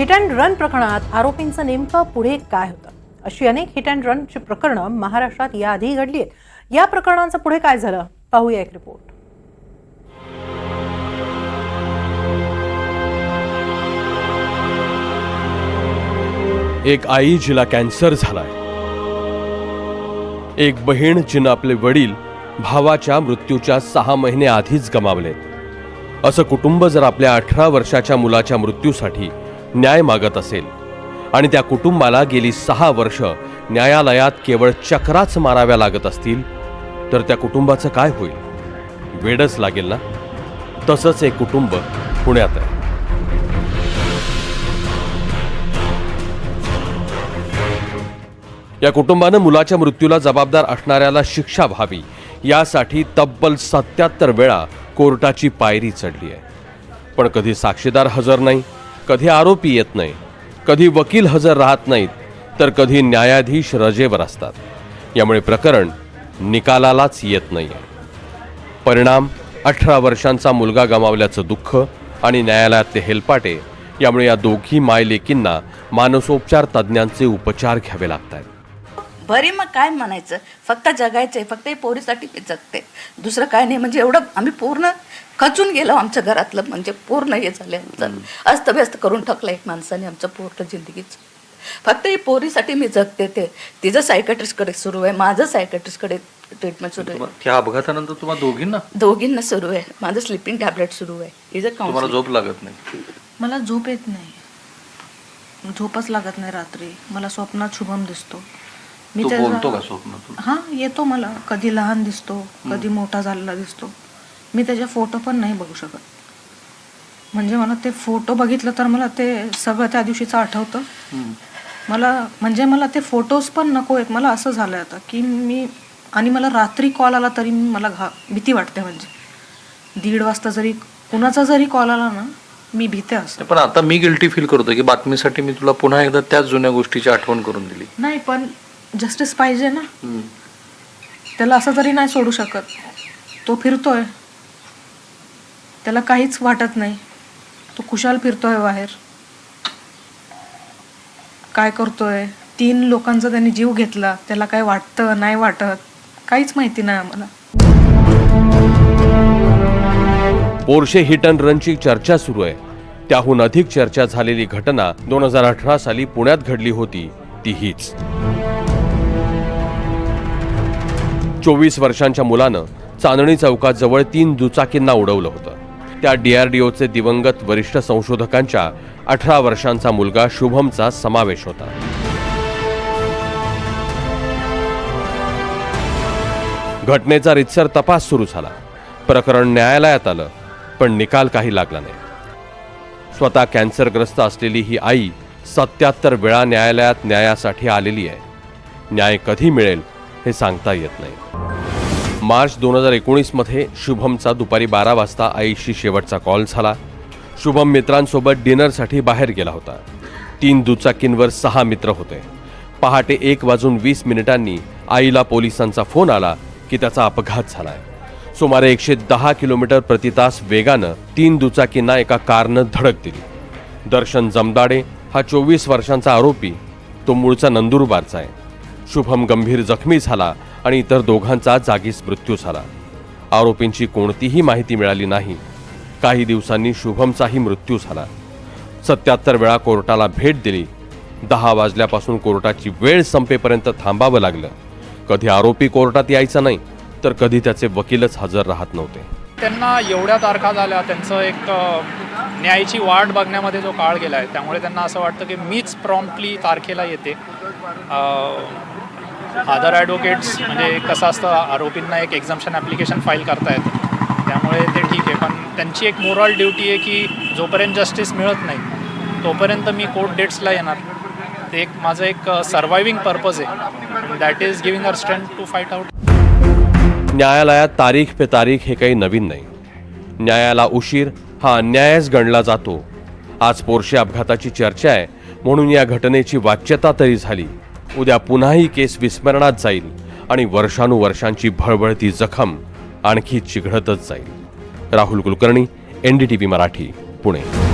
Hit and run प्रकरणात आरोपींचं नेमकं पुढे काय होतं? अशी अनेक हिट अँड रनची प्रकरणं महाराष्ट्रात याआधी घडली आहेत या प्रकरणांचं पुढे काय झालं? पाहूया एक रिपोर्ट एक आई जिला कॅन्सर झालाय. एक बहीण जिनं आपले वडील भावाच्या मृत्यूच्या सहा महिने आधीच गमावलेत. असं कुटुंब जर आपल्या अठरा वर्षाच्या मुलाच्या मृत्यूसाठी न्याय मागत असेल. आणि त्या कुटुंबाला गेली सहा वर्ष न्यायालयात केवळ चक्राच माराव्या लागत असतील तर त्या कुटुंबाचं काय होईल? वेडच लागेल ना? तसंच एक कुटुंब पुण्यात आहे. या कुटुंबानं मुलाच्या मृत्यूला जबाबदार असणाऱ्याला शिक्षा व्हावी यासाठी तब्बल सत्याहत्तर वेळा कोर्टाची पायरी चढली आहे. पण कधी साक्षीदार हजर नाही कधी आरोपी येत नाही कधी वकील हजर राहत नाहीत तर कधी न्यायाधीश रजेवर असतात. यामुळे प्रकरण निकालालाच येत नाही परिणाम अठरा वर्षांचा मुलगा गमावल्याचं दुःख आणि न्यायालयातले हेलपाटे यामुळे या दोघी मायलेकींना मानसोपचार तज्ज्ञांचे उपचार घ्यावे लागत आहेत बरे मग काय म्हणायचं? फक्त जगायचंय फक्त हे पोरीसाठी मी जगते. दुसरं काय नाही म्हणजे एवढं आम्ही पूर्ण खचून गेलो आमच्या घरातलं म्हणजे पूर्ण हे झालं आमचं. अस्तव्यस्त करून टाकलं एक माणसाने आमचं पूर्ण जिंदगीचं. फक्त हे पोरीसाठी मी जगते ते. तिचं सायकॅट्रिस्टकडे सुरू आहे माझं सायकॅट्रिस्टकडे ट्रीटमेंट सुरू आहे. त्या अपघातानंतर तुम्हाला दोघींना? दोघींना सुरू आहे. माझं स्लिपिंग टॅबलेट सुरू आहे. हिचं तुम्हाला झोप लागत नाही. मला झोप येत नाही. झोपच लागत नाही रात्री. मला स्वप्नात शुभम दिसतो. मी तो बोलतो का स्वप्नातून? हा येतो मला. कधी लहान दिसतो कधी मोठा झालेला दिसतो. मी त्याचे फोटो पण नाही बघू शकत. म्हणजे मला ते फोटो बघितलं तर मला ते सगळं त्या दिवशीचं आठवतं. मला म्हणजे मला ते फोटोज पण नको आहेत. मला असं झालं आता की मी आणि मला रात्री कॉल आला तरी मला घा भीती वाटते म्हणजे. दीड वाजता जरी कुणाचा जरी कॉल आला ना मी भीते असं पण आता मी गिल्टी फील करतो की बातमीसाठी मी तुला पुन्हा एकदा त्याच जुन्या गोष्टीची आठवण करून दिली. नाही पण जस्टिस पाहिजे ना? हम्म. त्याला असं तरी नाही सोडू शकत. तो फिरतोय. त्याला काहीच वाटत नाही. तो खुशाल फिरतोय बाहेर. काय करतोय? तीन लोकांचा त्यांनी जीव घेतला. त्याला काय वाटतं नाही वाटत? काहीच माहिती नाही आम्हाला. पोर्शे हिट अँड रनची चर्चा सुरू आहे. त्याहून अधिक चर्चा झालेली घटना दोन हजार अठरा साली पुण्यात घडली होती. ती हीच. चोवीस वर्षांच्या मुलानं चांदणी चौकाजवळ तीन दुचाकींना उडवलं होतं. त्या डीआरडीओचे दिवंगत वरिष्ठ संशोधकांच्या अठरा वर्षांचा मुलगा शुभमचा समावेश होता. घटनेचा रितसर तपास सुरू झाला. प्रकरण न्यायालयात आलं पण निकाल काही लागला नाही. स्वतः कॅन्सरग्रस्त असलेली ही आई सत्याहत्तर वेळा न्यायालयात न्यायासाठी आलेली आहे. न्याय कधी मिळेल हे सांगता येत नाही. मार्च दोन हजार एकोणीसमध्ये शुभमचा दुपारी बारा वाजता आईशी शेवटचा कॉल झाला. शुभम मित्रांसोबत डिनरसाठी बाहेर गेला होता. तीन दुचाकींवर सहा मित्र होते. पहाटे एक वाजून वीस मिनिटांनी आईला पोलिसांचा फोन आला की त्याचा अपघात झालाय. सुमारे एकशे दहा किलोमीटर प्रति तास वेगानं तीन दुचाकींना एका कारनं धडक दिली. दर्शन जमदाडे हा चोवीस वर्षांचा आरोपी तो मूळचा नंदुरबारचा आहे. शुभम गंभीर जखमी झाला आणि इतर दोघांचा जागीच मृत्यू झाला. आरोपींची कोणतीही माहिती मिळाली नाही. काही दिवसांनी शुभमचाही मृत्यू झाला. सत्याहत्तर वेळा कोर्टाला भेट दिली. दहा वाजल्यापासून कोर्टाची वेळ संपेपर्यंत थांबावं लागलं. कधी आरोपी कोर्टात यायचा नाही तर कधी त्याचे वकीलच हजर राहत नव्हते. त्यांना एवढ्या तारखा झाल्या त्यांचं एक न्यायची न्यायाची वाट बघण्यामध्ये जो काळ गेला आहे त्यामुळे त्यांना असं वाटतं की मीच प्रॉम्प्टली तारखेला येते. आधार ॲडव्होकेट्स म्हणजे कसं असतं आरोपींना एक एक्झाम्शन ॲप्लिकेशन फाईल करता येतं. त्यामुळे ते ठीक आहे पण त्यांची एक मोरल ड्युटी आहे की जोपर्यंत जस्टिस मिळत नाही तोपर्यंत मी कोर्ट डेट्सला येणार. ते एक माझं एक सर्वायविंग पर्पज आहे. That is giving our strength to fight out न्यायालयात तारीख पे तारीख हे काही नवीन नाही. न्यायाला उशीर हा अन्यायच गणला जातो. आज पोरशे अपघाताची चर्चा आहे म्हणून या घटनेची वाच्यता तरी झाली. उद्या पुन्हा ही केस विस्मरणात जाईल आणि वर्षानुवर्षांची भळबळती जखम आणखी चिघळतच जाईल. Rahul Kulkarni N D T V Marathi Pune.